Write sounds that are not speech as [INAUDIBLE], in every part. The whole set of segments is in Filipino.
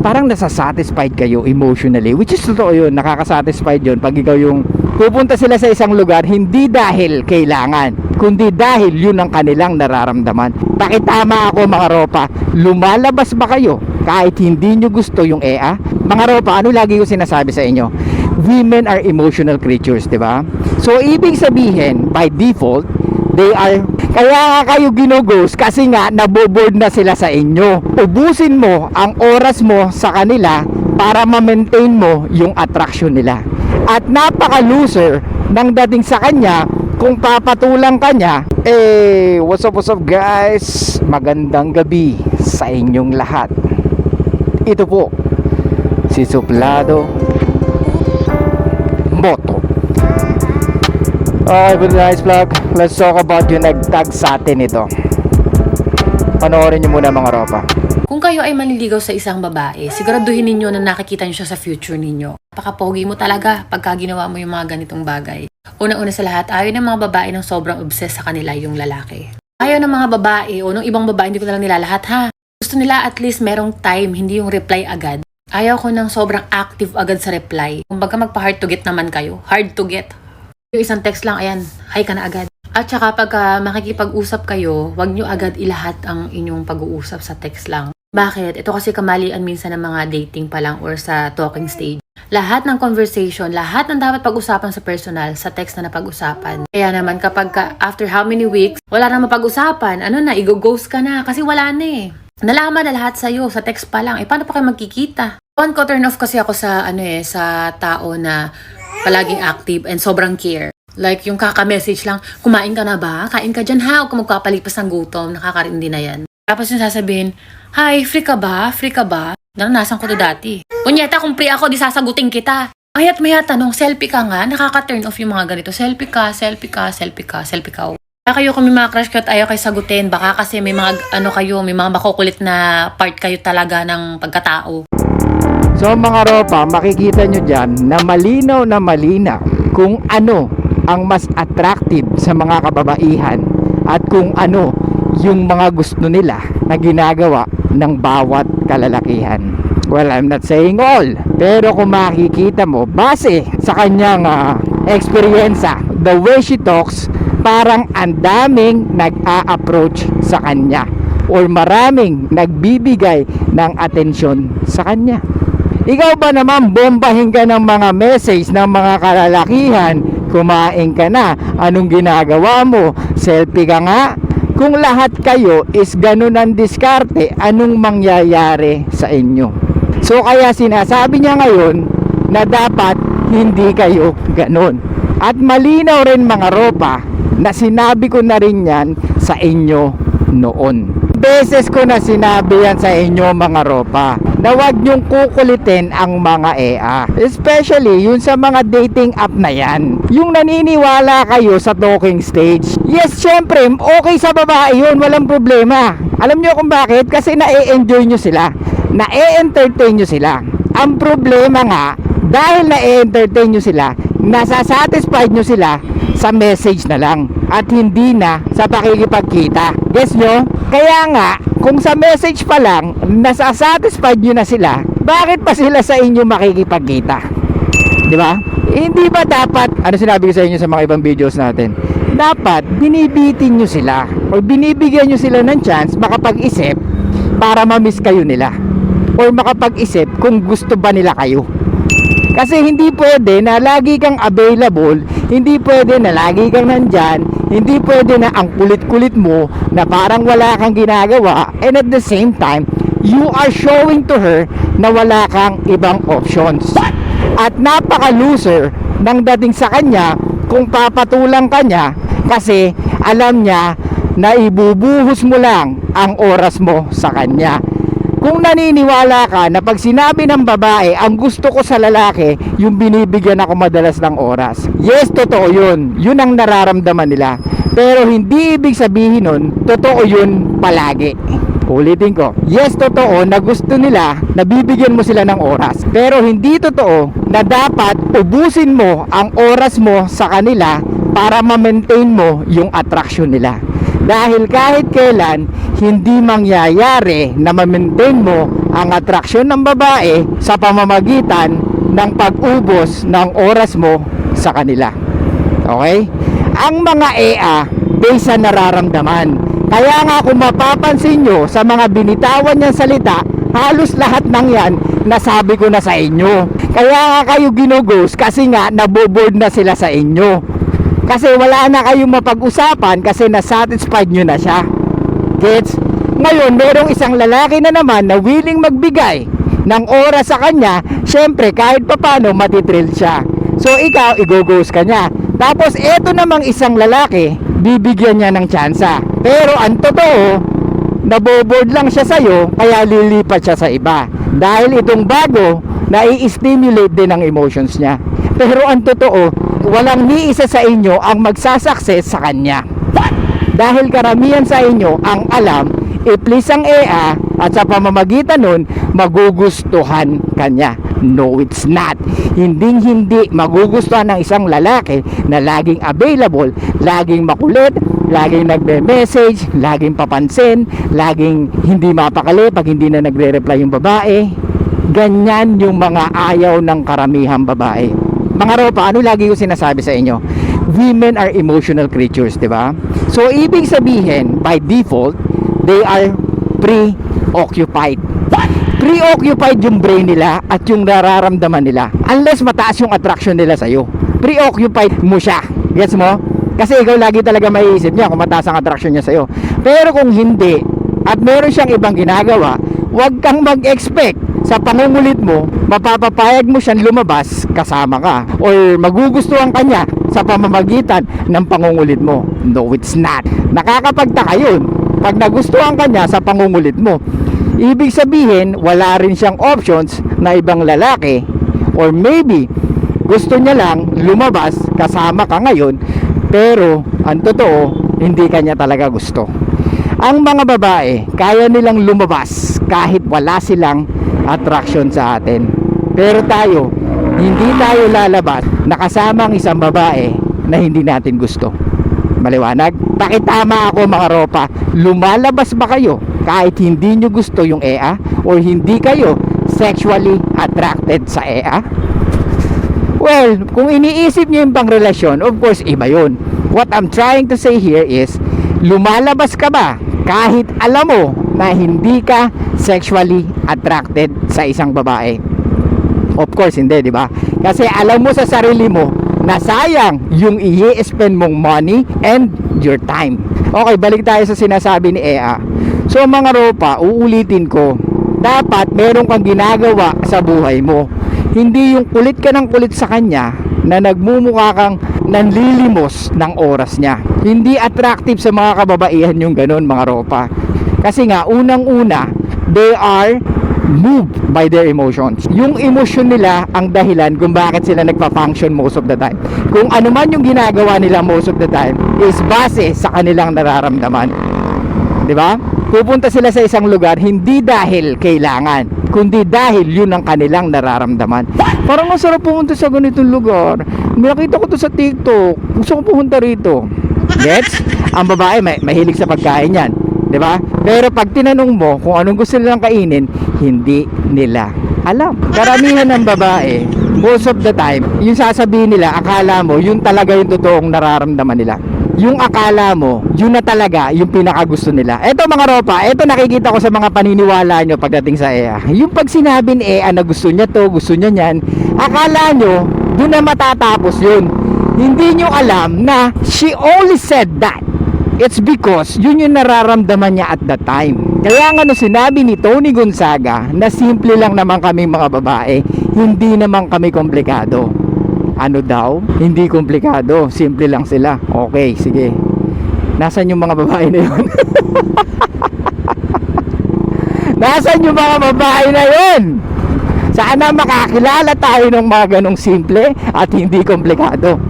parang nasa-satisfied kayo emotionally. Which is totoo yun, nakaka-satisfied yun pag ikaw yung pupunta sila sa isang lugar, hindi dahil kailangan, kundi dahil yun ang kanilang nararamdaman. Pakitama ako mga ropa, lumalabas ba kayo kahit hindi nyo gusto yung EA? Mga ropa, ano lagi ko sinasabi sa inyo? Women are emotional creatures, di ba? So, ibig sabihin, by default, they are kaya nga kayo ginugos kasi nga naboboard na sila sa inyo. Ubusin mo ang oras mo sa kanila para ma-maintain mo yung attraction nila. At napaka-loser ng dating sa kanya kung papatulang kanya, eh, what's up, what's up guys? Magandang gabi sa inyong lahat. Ito po, si Suplado Moto. Okay, with nice vlog, let's talk about yung nagtag sa atin ito. Panoorin nyo muna mga ropa. Kung kayo ay manliligaw sa isang babae, siguraduhin ninyo na nakikita niyo siya sa future ninyo. Pakapogi mo talaga pagka ginawa mo yung mga ganitong bagay. Una-una sa lahat, ayaw ng mga babae ng sobrang obsessed sa kanila yung lalaki. Ayaw ng mga babae o ng ibang babae, hindi ko na lang nilalahat ha. Gusto nila at least merong time, hindi yung reply agad. Ayaw ko ng sobrang active agad sa reply. Kung baga magpa-hard to get naman kayo, hard to get. Yung isang text lang, ayan, hi ka na agad. At saka pagka makikipag-usap kayo, wag nyo agad ilahat ang inyong pag-uusap sa text lang. Bakit? Ito kasi kamalian minsan ng mga dating pa lang or sa talking stage. Lahat ng conversation, lahat ng dapat pag-usapan sa personal, sa text na napag-usapan. Kaya naman kapag ka, after how many weeks, wala na mapag-usapan, ano na, i-ghost ka na kasi wala na eh. Nalaman na lahat sa'yo, sa text pa lang. Eh, paano pa kayo magkikita? On ko turn off kasi ako sa, ano eh, sa tao na palaging active and sobrang care. Like yung kaka-message lang, kumain ka na ba? Kain ka dyan ha? Huwag ka magpapalipas ng gutom, nakakarindi na yan. Tapos yung sasabihin, Hi, free ka ba? Free ka ba? Naranasan ko to dati. Punyeta, kung free ako, di sasagutin kita. Ayat maya tanong, selfie ka nga, nakaka-turn off yung mga ganito. Selfie ka, selfie ka, selfie ka, selfie ka. Kaya kayo kung may mga crush kayo at ayaw kayo sagutin, baka kasi may mga ano kayo, may mga makukulit na part kayo talaga ng pagkatao. So mga ropa, makikita nyo dyan na malinaw na malinaw kung ano ang mas attractive sa mga kababaihan at kung ano yung mga gusto nila na ginagawa ng bawat kalalakihan. Well, I'm not saying all. Pero kung makikita mo, base sa kanyang ah, eksperyensya, the way she talks, parang ang daming nag-a-approach sa kanya or maraming nagbibigay ng atensyon sa kanya. Ikaw ba naman bombahin ka ng mga message ng mga kalalakihan? Kumain ka na? Anong ginagawa mo? Selfie ka nga? Kung lahat kayo is ganun ang diskarte, anong mangyayari sa inyo? So kaya sinasabi niya ngayon na dapat hindi kayo ganun. At malinaw rin mga ropa na sinabi ko na rin yan sa inyo noon. Beses ko na sinabi yan sa inyo mga ropa na huwag niyong kukulitin ang mga EA. Especially yun sa mga dating app na yan. Yung naniniwala kayo sa talking stage. Yes, syempre, okay sa babae yun, walang problema. Alam niyo kung bakit? Kasi na-enjoy nyo sila. Na-entertain nyo sila. Ang problema nga, dahil na-entertain nyo sila, nasa-satisfied nyo sila sa message na lang at hindi na sa pakikipagkita. Guess nyo? Kaya nga, kung sa message pa lang, nasa-satisfied nyo na sila, bakit pa sila sa inyo makikipagkita? Di ba? Hindi ba dapat, ano sinabi ko sa inyo sa mga ibang videos natin, dapat binibitin nyo sila o binibigyan nyo sila ng chance makapag-isip para ma-miss kayo nila or makapag-isip kung gusto ba nila kayo. Kasi hindi pwede na lagi kang available, hindi pwede na lagi kang nandyan, hindi pwede na ang kulit-kulit mo na parang wala kang ginagawa and at the same time, you are showing to her na wala kang ibang options. At napaka-loser ng dating sa kanya kung papatulang kanya kasi alam niya na ibubuhos mo lang ang oras mo sa kanya. Kung naniniwala ka na pag sinabi ng babae, ang gusto ko sa lalaki, yung binibigyan ako madalas ng oras. Yes, totoo yun. Yun ang nararamdaman nila. Pero hindi ibig sabihin nun, totoo yun palagi. Ulitin ko, yes totoo na gusto nila na bibigyan mo sila ng oras. Pero hindi totoo na dapat ubusin mo ang oras mo sa kanila para ma-maintain mo yung attraction nila. Dahil kahit kailan, hindi mangyayari na ma-maintain mo ang atraksyon ng babae sa pamamagitan ng pag-ubos ng oras mo sa kanila. Okay? Ang mga EA, based sa nararamdaman. Kaya nga kung mapapansin nyo sa mga binitawan niyang salita, halos lahat ng yan nasabi ko na sa inyo. Kaya nga kayo ginugos kasi nga naboboard na sila sa inyo. Kasi wala na kayong mapag-usapan kasi nasatisfied nyo na siya. Gets? Ngayon, merong isang lalaki na naman na willing magbigay ng oras sa kanya, syempre kahit papano matitrill siya. So ikaw, igoghost ka niya. Tapos eto namang isang lalaki, bibigyan niya ng tsansa. Pero ang totoo, naboboard lang siya sa'yo, kaya lilipat siya sa iba. Dahil itong bago, nai-stimulate din ang emotions niya. Pero ang totoo, walang ni isa sa inyo ang magsasucess sa kanya. Dahil karamihan sa inyo ang alam, i-please ang EA at sa pamamagitan nun, magugustuhan kanya. No, it's not. Hindi hindi magugustuhan ng isang lalaki na laging available, laging makulit, laging nagme-message, laging papansin, laging hindi mapakali pag hindi na nagre-reply yung babae. Ganyan yung mga ayaw ng karamihang babae. Mga ropa, ano lagi ko sinasabi sa inyo? Women are emotional creatures, di ba? So, ibig sabihin, by default, they are preoccupied. Preoccupied yung brain nila at yung nararamdaman nila. Unless mataas yung attraction nila sa'yo. Preoccupied mo siya. Gets mo? Kasi ikaw lagi talaga maiisip niya kung mataas ang attraction niya sa'yo. Pero kung hindi, at meron siyang ibang ginagawa, huwag kang mag-expect sa pangungulit mo, mapapapayag mo siyang lumabas kasama ka. Or magugustuhan ka niya sa pamamagitan ng pangungulit mo. No, it's not. Nakakapagtaka yun. Pag nagustuhan ka niya sa pangungulit mo, ibig sabihin, wala rin siyang options na ibang lalaki or maybe gusto niya lang lumabas kasama ka ngayon pero ang totoo hindi kanya talaga gusto ang mga babae kaya nilang lumabas kahit wala silang attraction sa atin pero tayo hindi tayo lalabas nakasama ang isang babae na hindi natin gusto. Maliwanag? Pakitama ako mga ropa? Lumalabas ba kayo kahit hindi nyo gusto yung EA or hindi kayo sexually attracted sa EA Well, kung iniisip niyo yung pangrelasyon, of course, iba yun. What I'm trying to say here is, lumalabas ka ba kahit alam mo na hindi ka sexually attracted sa isang babae? Of course, hindi, di ba? Kasi alam mo sa sarili mo na sayang yung i-spend mong money and your time. Okay, balik tayo sa sinasabi ni Ea. So mga ropa, uulitin ko, dapat meron kang ginagawa sa buhay mo. Hindi yung kulit ka ng kulit sa kanya na nagmumukha kang nanlilimos ng oras niya. Hindi attractive sa mga kababaihan yung ganun mga ropa. Kasi nga, unang-una, they are moved by their emotions. Yung emotion nila ang dahilan kung bakit sila nagpa-function most of the time. Kung ano man yung ginagawa nila most of the time is base sa kanilang nararamdaman. 'Di ba? Pupunta sila sa isang lugar hindi dahil kailangan, kundi dahil yun ang kanilang nararamdaman. Parang ang sarap pumunta sa ganitong lugar. Nakita ko to sa TikTok. Gusto ko pumunta rito. Gets? Ang babae may mahilig sa pagkain yan. 'Di ba? Pero pag tinanong mo kung anong gusto nilang kainin, hindi nila alam. Karamihan ng babae, most of the time, yung sasabihin nila, akala mo, yun talaga yung totoong nararamdaman nila yung akala mo, yun na talaga yung pinakagusto nila. Eto mga ropa, eto nakikita ko sa mga paniniwala nyo pagdating sa EA. Yung pag sinabi ni EA na gusto niya to, gusto niya yan, akala nyo, dun na matatapos yun. Hindi nyo alam na she only said that. It's because yun yung nararamdaman niya at that time. Kaya nga no sinabi ni Tony Gonzaga na simple lang naman kami mga babae, hindi naman kami komplikado ano daw? Hindi komplikado. Simple lang sila. Okay, sige. Nasaan yung mga babae na yun? [LAUGHS] Nasaan yung mga babae na yun? Sana makakilala tayo ng mga ganong simple at hindi komplikado.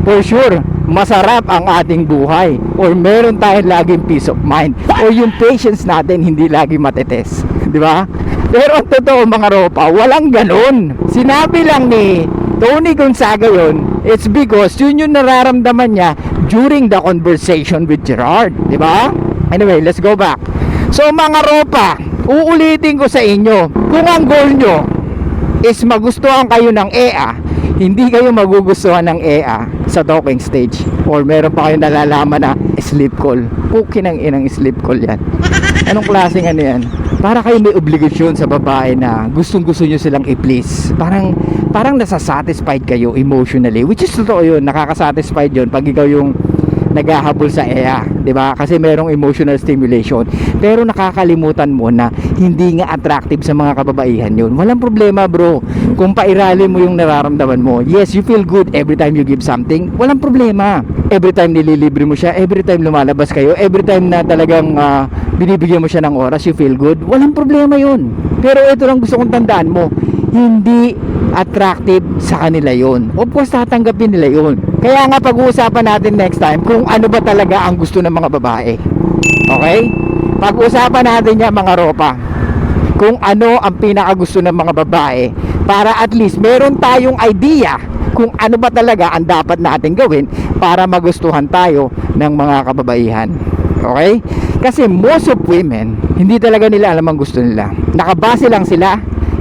For sure, masarap ang ating buhay or meron tayong laging peace of mind or yung patience natin hindi lagi matetes. Di ba? Pero ang totoo mga ropa, walang ganun. Sinabi lang ni Tony Gonzaga yun, it's because yun yung nararamdaman niya during the conversation with Gerard. Di ba? Anyway, let's go back. So mga ropa, uulitin ko sa inyo, kung ang goal nyo is magustuhan kayo ng EA, hindi kayo magugustuhan ng EA sa talking stage or meron pa kayo nalalaman na sleep call. Pukin ang inang sleep call yan. Anong klaseng ano yan? Para kayo may obligasyon sa babae na gustong gusto nyo silang i-please. Parang, parang nasa-satisfied kayo emotionally. Which is totoo yun. Nakaka-satisfied yun pag ikaw yung naghahabol sa EA, 'di ba? Kasi merong emotional stimulation. Pero nakakalimutan mo na hindi nga attractive sa mga kababaihan 'yun. Walang problema, bro. Kung pairali mo yung nararamdaman mo. Yes, you feel good every time you give something. Walang problema. Every time nililibre mo siya, every time lumalabas kayo, every time na talagang ah, binibigyan mo siya ng oras, you feel good. Walang problema 'yun. Pero ito lang gusto kong tandaan mo, hindi attractive sa kanila yon. Of course, tatanggapin nila yon. Kaya nga pag-uusapan natin next time kung ano ba talaga ang gusto ng mga babae. Okay? Pag-uusapan natin yan mga ropa. Kung ano ang pinakagusto ng mga babae para at least meron tayong idea kung ano ba talaga ang dapat natin gawin para magustuhan tayo ng mga kababaihan. Okay? Kasi most of women, hindi talaga nila alam ang gusto nila. Nakabase lang sila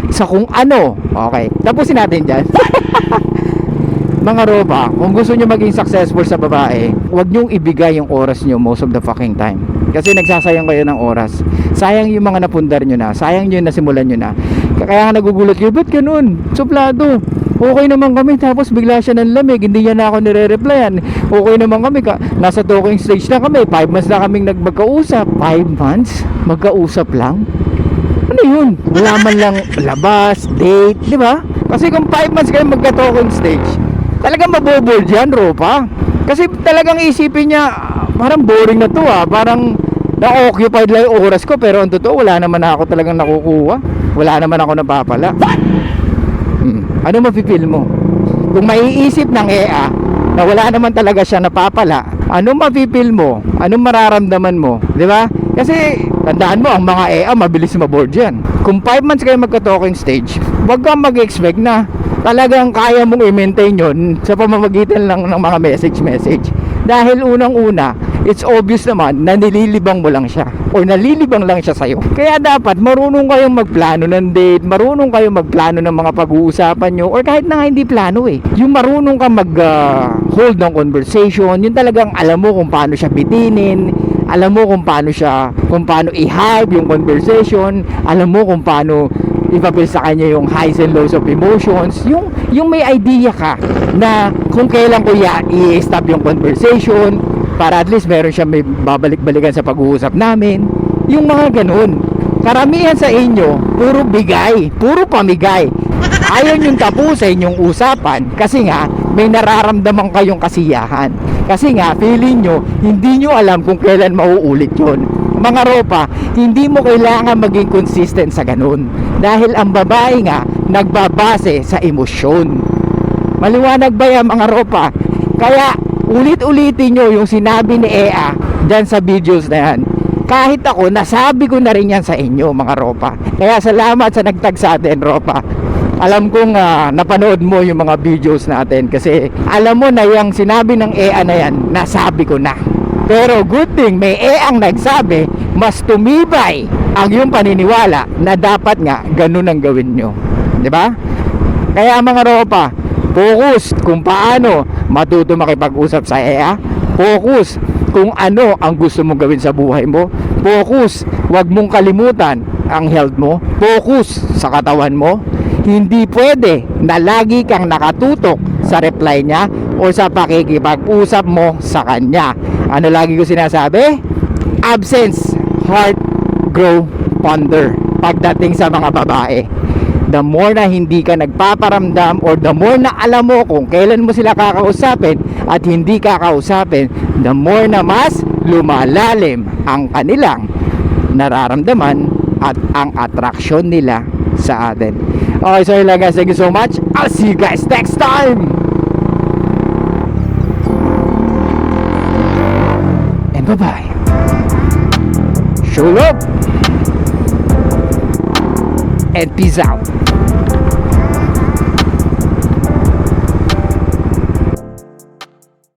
sa kung ano. Okay. Tapusin natin dyan. [LAUGHS] Mga roba, kung gusto nyo maging successful sa babae, huwag nyong ibigay yung oras nyo most of the fucking time. Kasi nagsasayang kayo ng oras. Sayang yung mga napundar nyo na. Sayang yung nasimulan nyo na. Kaya nga nagugulat kayo, ba't ganun? Suplado. Okay naman kami, tapos bigla siya ng lamig, hindi niya na ako nire-replyan. Okay naman kami, ka, nasa talking stage na kami, 5 months na kaming nagmagkausap. 5 months? Magkausap lang? Ano yun? Wala man lang labas, date, di ba? Kasi kung 5 months kayo magka-talking stage, talagang maboboard yan, Ropa. Kasi talagang isipin niya, parang boring na to ah. Parang na-occupied lang yung oras ko, pero ang totoo, wala naman ako talagang nakukuha. Wala naman ako napapala. Hmm. Ano mapipil mo? Kung maiisip ng EA na wala naman talaga siya napapala, ano mapipil mo? Anong mararamdaman mo? Di ba? Kasi tandaan mo, ang mga EA mabilis maboard yan. Kung 5 months kayo magka-talking stage, wag kang mag-expect na talagang kaya mong i-maintain yun sa pamamagitan lang ng mga message-message. Dahil unang-una, it's obvious naman na nililibang mo lang siya o nalilibang lang siya sa'yo. Kaya dapat marunong kayong magplano ng date, marunong kayong magplano ng mga pag-uusapan nyo or kahit na nga hindi plano eh. Yung marunong ka mag ah, hold ng conversation, yung talagang alam mo kung paano siya bitinin, alam mo kung paano siya, kung paano i-hype yung conversation, alam mo kung paano ipapil sa kanya yung highs and lows of emotions, yung, yung may idea ka na kung kailan ko ya, i-stop yung conversation para at least meron siya may babalik-balikan sa pag-uusap namin. Yung mga ganun. Karamihan sa inyo, puro bigay, puro pamigay. Ayaw niyong tapusin yung usapan kasi nga may nararamdaman kayong kasiyahan. Kasi nga, feeling nyo, hindi nyo alam kung kailan mauulit yon mga ropa, hindi mo kailangan maging consistent sa ganun. Dahil ang babae nga, nagbabase sa emosyon. Maliwanag ba yan mga ropa? Kaya ulit-ulitin nyo yung sinabi ni Ea dyan sa videos na yan. Kahit ako, nasabi ko na rin yan sa inyo mga ropa. Kaya salamat sa nagtag sa atin ropa. Alam kong ah, napanood mo yung mga videos natin kasi alam mo na yung sinabi ng EA na yan, nasabi ko na. Pero good thing may E ang nagsabi, mas tumibay ang yung paniniwala na dapat nga ganun ang gawin nyo. ba? Kaya mga ropa, focus kung paano matuto makipag-usap sa EA. Focus kung ano ang gusto mong gawin sa buhay mo. Focus, huwag mong kalimutan ang health mo. Focus sa katawan mo. Hindi pwede na lagi kang nakatutok sa reply niya o sa pakikipag-usap mo sa kanya. Ano lagi ko sinasabi? Absence, heart, grow, ponder. Pagdating sa mga babae the more na hindi ka nagpaparamdam or the more na alam mo kung kailan mo sila kakausapin at hindi kakausapin, the more na mas lumalalim ang kanilang nararamdaman at ang attraction nila sa atin. Okay, so yun lang guys. Thank you so much. I'll see you guys next time. And bye-bye. Show love. And peace out.